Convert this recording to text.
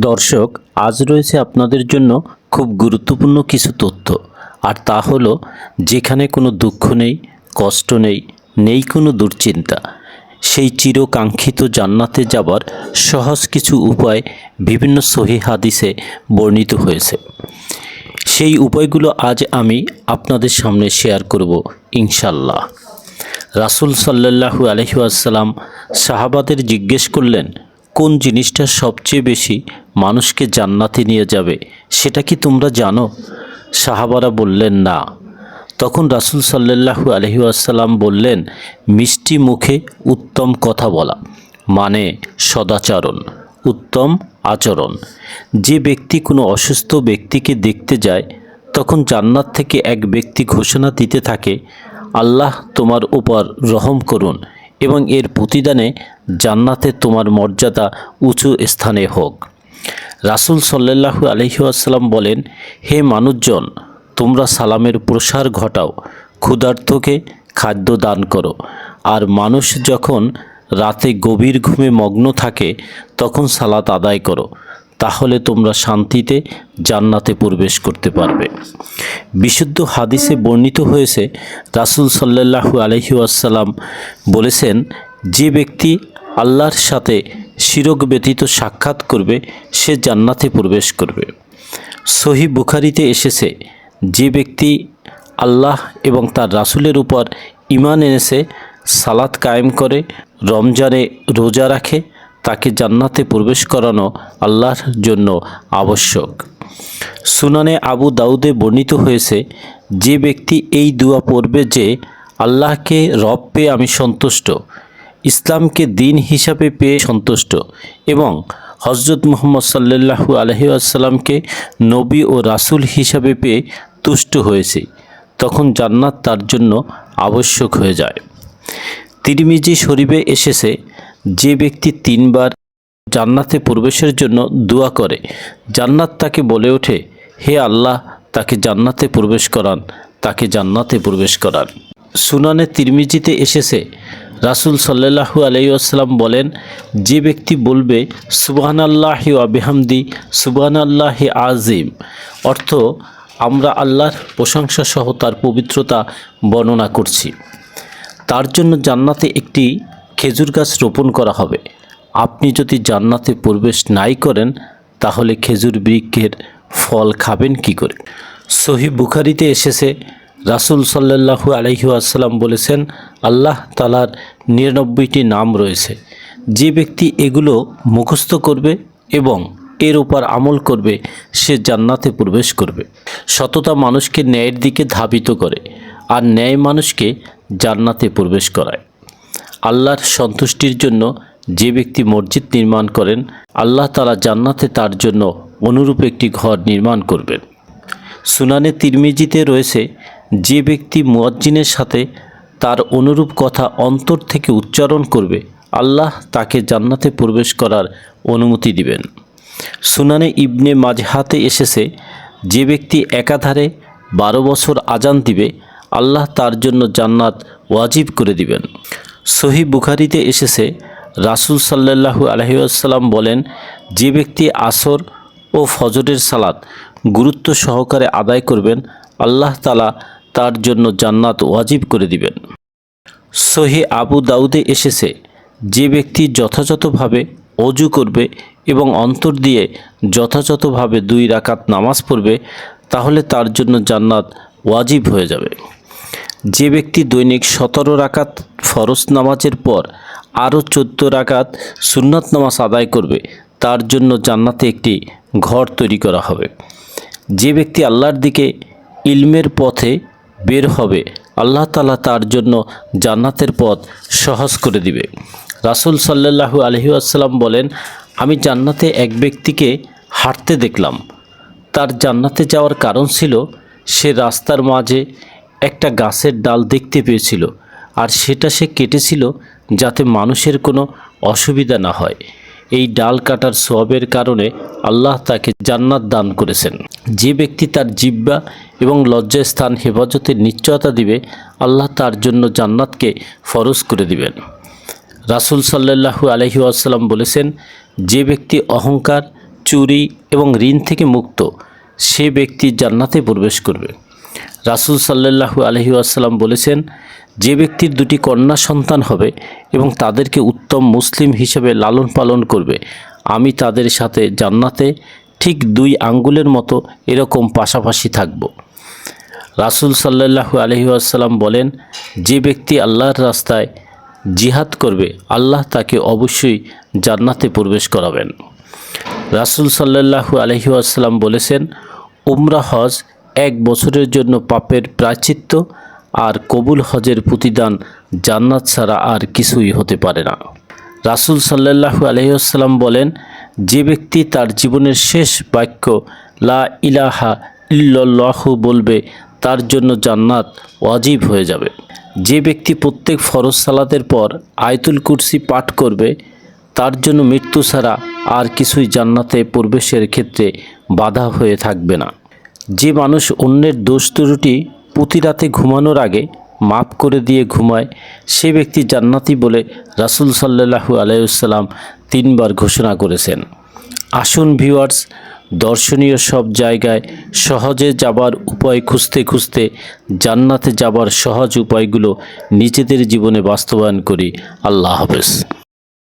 দর্শক, আজ রয়েছে আপনাদের জন্য খুব গুরুত্বপূর্ণ কিছু তথ্য। আর তা হলো, যেখানে কোনো দুঃখ নেই, কষ্ট নেই নেই কোনো দুশ্চিন্তা, সেই চিরকাঙ্ক্ষিত জান্নাতে যাবার সহজ কিছু উপায় বিভিন্ন সহি হাদিসে বর্ণিত হয়েছে। সেই উপায়গুলো আজ আমি আপনাদের সামনে শেয়ার করব ইনশাল্লাহ রাসূল সাল্লাল্লাহু আলহি আসাল্লাম সাহাবাদের জিজ্ঞেস করলেন কোন জিনিসটা সবচেয়ে বেশি মানুষকে জান্নাতে নিয়ে যাবে, সেটা কি তোমরা জানো? সাহাবারা বললেন, না। তখন রাসূল সাল্লাল্লাহু আলহি আসাল্লাম বললেন, মিষ্টি মুখে উত্তম কথা বলা মানে সদাচরণ, উত্তম আচরণ। যে ব্যক্তি কোনো অসুস্থ ব্যক্তিকে দেখতে যায়, তখন জান্নাত থেকে এক ব্যক্তি ঘোষণা দিতে থাকে, আল্লাহ তোমার উপর রহম করুন এবং এর প্রতিদানে জান্নাতে তোমার মর্যাদা উঁচু স্থানে হোক। রাসূল সাল্লাল্লাহু আলহি আসাল্লাম বলেন, হে মানুষজন, তোমরা সালামের প্রসার ঘটাও, ক্ষুধার্তকে খাদ্য দান করো। আর মানুষ যখন রাতে গভীর ঘুমে মগ্ন থাকে, তখন সালাত আদায় করো। তাহলে তোমরা শান্তিতে জান্নাতে প্রবেশ করতে পারবে। বিশুদ্ধ হাদিসে বর্ণিত হয়েছে, রাসূল সাল্লাল্লাহু আলহি আসাল্লাম বলেছেন, যে ব্যক্তি আল্লাহর সাথে শিরক ব্যতীত সাক্ষাৎ করবে, সে জান্নাতে প্রবেশ করবে। সহি বুখারিতে এসেছে, যে ব্যক্তি আল্লাহ এবং তার রাসূলের উপর ইমান এনেছে, সালাত কায়েম করে, রমজানে রোজা রাখে তাকে জান্নাতে প্রবেশ করানো আল্লাহর জন্য আবশ্যক। সুনানে আবু দাউদে বর্ণিত হয়েছে, যে ব্যক্তি এই দুয়া পড়বে যে আল্লাহকে রব পেয়ে আমি সন্তুষ্ট, ইসলামকে দিন হিসাবে পেয়ে সন্তুষ্ট এবং হজরত মোহাম্মদ সাল্লাল্লাহু আলহি আসাল্লামকে নবী ও রাসূল হিসাবে পেয়ে তুষ্ট হয়েছে, তখন জান্নাত তার জন্য আবশ্যক হয়ে যায়। তিরমিজি শরীফে এসেছে যে ব্যক্তি তিনবার জান্নাতে প্রবেশের জন্য দোয়া করে, জান্নাত তাকে বলে ওঠে, হে আল্লাহ, তাকে জান্নাতে প্রবেশ করান, তাকে জান্নাতে প্রবেশ করান। সুনানে তিরমিজিতে এসেছে, রাসূল সাল্লাল্লাহু আলাইহি আসসালাম বলেন, যে ব্যক্তি বলবে সুবহান আল্লাহি আবিহামদি সুবহান আল্লাহি আজিম অর্থ আমরা আল্লাহর প্রশংসা সহ তার পবিত্রতা বর্ণনা করছি। তার জন্য জান্নাতে একটি খেজুর গাছ রোপণ করা হবে। আপনি যদি জান্নাতে প্রবেশ নাই করেন, তাহলে খেজুর বৃক্ষের ফল খাবেন কি করে? সহি বুখারিতে এসেছে, রাসূল সাল্লাল্লাহু আলাইহি আসসালাম বলেছেন, আল্লাহ তালার নিরানব্বইটি নাম রয়েছে। যে ব্যক্তি এগুলো মুখস্থ করবে এবং এর উপর আমল করবে, সে জান্নাতে প্রবেশ করবে। সততা মানুষকে ন্যায়ের দিকে ধাবিত করে, আর ন্যায় মানুষকে জান্নাতে প্রবেশ করায়। আল্লাহর সন্তুষ্টির জন্য যে ব্যক্তি মসজিদ নির্মাণ করেন, আল্লাহ তালা জান্নাতে তার জন্য অনুরূপ একটি ঘর নির্মাণ করবেন। সুনানে তিরমিজিতে রয়েছে, যে ব্যক্তি মুয়াজ্জিনের সাথে তার অনুরূপ কথা অন্তর থেকে উচ্চারণ করবে, আল্লাহ তাকে জান্নাতে প্রবেশ করার অনুমতি দিবেন। সুনানে ইবনে মাঝহাতে এসেছে, যে ব্যক্তি একাধারে বারো বছর আজান দিবে, আল্লাহ তার জন্য জান্নাত ওয়াজিব করে দিবেন। সহি বুখারিতে এসেছে, রাসূল সাল্লাল্লাহু আলহিউসাল্লাম বলেন, যে ব্যক্তি আসর ও ফজরের সালাত গুরুত্ব সহকারে আদায় করবেন, আল্লাহ তালা তার জন্য জান্নাত ওয়াজিব করে দিবেন। সহি আবু দাউদে এসেছে, যে ব্যক্তি যথাযথভাবে অজু করবে এবং অন্তর দিয়ে যথাযথভাবে দুই রাকাত নামাজ পড়বে, তাহলে তার জন্য জান্নাত ওয়াজিব হয়ে যাবে। যে ব্যক্তি দৈনিক সতেরো রাকাত ফরজ নামাজের পর আরও চোদ্দ রাকাত সুন্নত নামাজ আদায় করবে, তার জন্য জান্নাতে একটি ঘর তৈরি করা হবে। যে ব্যক্তি আল্লাহর দিকে ইলমের পথে বের হবে, আল্লাহ তালা তার জন্য জান্নাতের পথ সহজ করে দিবে। রাসূল সাল্লাল্লাহু আলহি আসসালাম বলেন, আমি জান্নাতে এক ব্যক্তিকে হাঁটতে দেখলাম। তার জান্নাতে যাওয়ার কারণ ছিল, সে রাস্তার মাঝে একটা গাছের ডাল দেখতে পেয়েছিল আর সেটা সে কেটেছিল যাতে মানুষের কোনো অসুবিধা না হয়। এই ডাল কাটার সবের কারণে আল্লাহ তাকে জান্নাত দান করেছেন। যে ব্যক্তি তার জিব্বা এবং লজ্জাস্থান হেফাজতের নিশ্চয়তা দিবে, আল্লাহ তার জন্য জান্নাতকে ফরজ করে দিবেন। রাসূল সাল্লাল্লাহু আলহি আসাল্লাম বলেছেন, যে ব্যক্তি অহংকার, চুরি এবং ঋণ থেকে মুক্ত, সে ব্যক্তি জান্নাতে প্রবেশ করবে। রাসুল সাল্লাল্লাহু আলহি আসাল্লাম বলেছেন, যে ব্যক্তির দুটি কন্যা সন্তান হবে এবং তাদেরকে উত্তম মুসলিম হিসেবে লালন পালন করবে, আমি তাদের সাথে জান্নাতে ঠিক দুই আঙ্গুলের মতো এরকম পাশাপাশি থাকব। রাসুল সাল্লাল্লাহু আলহি আসাল্লাম বলেন, যে ব্যক্তি আল্লাহর রাস্তায় জিহাদ করবে, আল্লাহ তাকে অবশ্যই জান্নাতে প্রবেশ করাবেন। রাসুল সাল্লাল্লাহু আলহি বলেছেন, উমরা হজ এক বছরের জন্য পাপের প্রায়চিত্ত আর কবুল হজের প্রতিদান জান্নাত ছাড়া আর কিছুই হতে পারে না। রাসুল সাল্লাল্লাহু আলহিহাস্লাম বলেন, যে ব্যক্তি তার জীবনের শেষ বাক্য লা ইলাহা ইল্লাল্লাহু বলবে, তার জন্য জান্নাত ওয়াজিব হয়ে যাবে। যে ব্যক্তি প্রত্যেক ফরজ সালাতের পর আয়তুল কুরসি পাঠ করবে, তার জন্য মৃত্যু ছাড়া আর কিছুই জান্নাতে প্রবেশের ক্ষেত্রে বাধা হয়ে থাকবে না। যে মানুষ অন্যের দোষ ত্রুটি প্রতি রাতে ঘুমানোর আগে মাফ করে দিয়ে ঘুমায়, সে ব্যক্তি জান্নাতি বলে রাসুল সাল্লাহু আলাইসাল্লাম তিনবার ঘোষণা করেছেন। আসুন ভিউয়ার্স, দর্শনীয় সব জায়গায় সহজে যাবার উপায় খুঁজতে খুঁজতে, জান্নাতে যাবার সহজ উপায়গুলো নিজেদের জীবনে বাস্তবায়ন করি। আল্লাহ হাফেজ।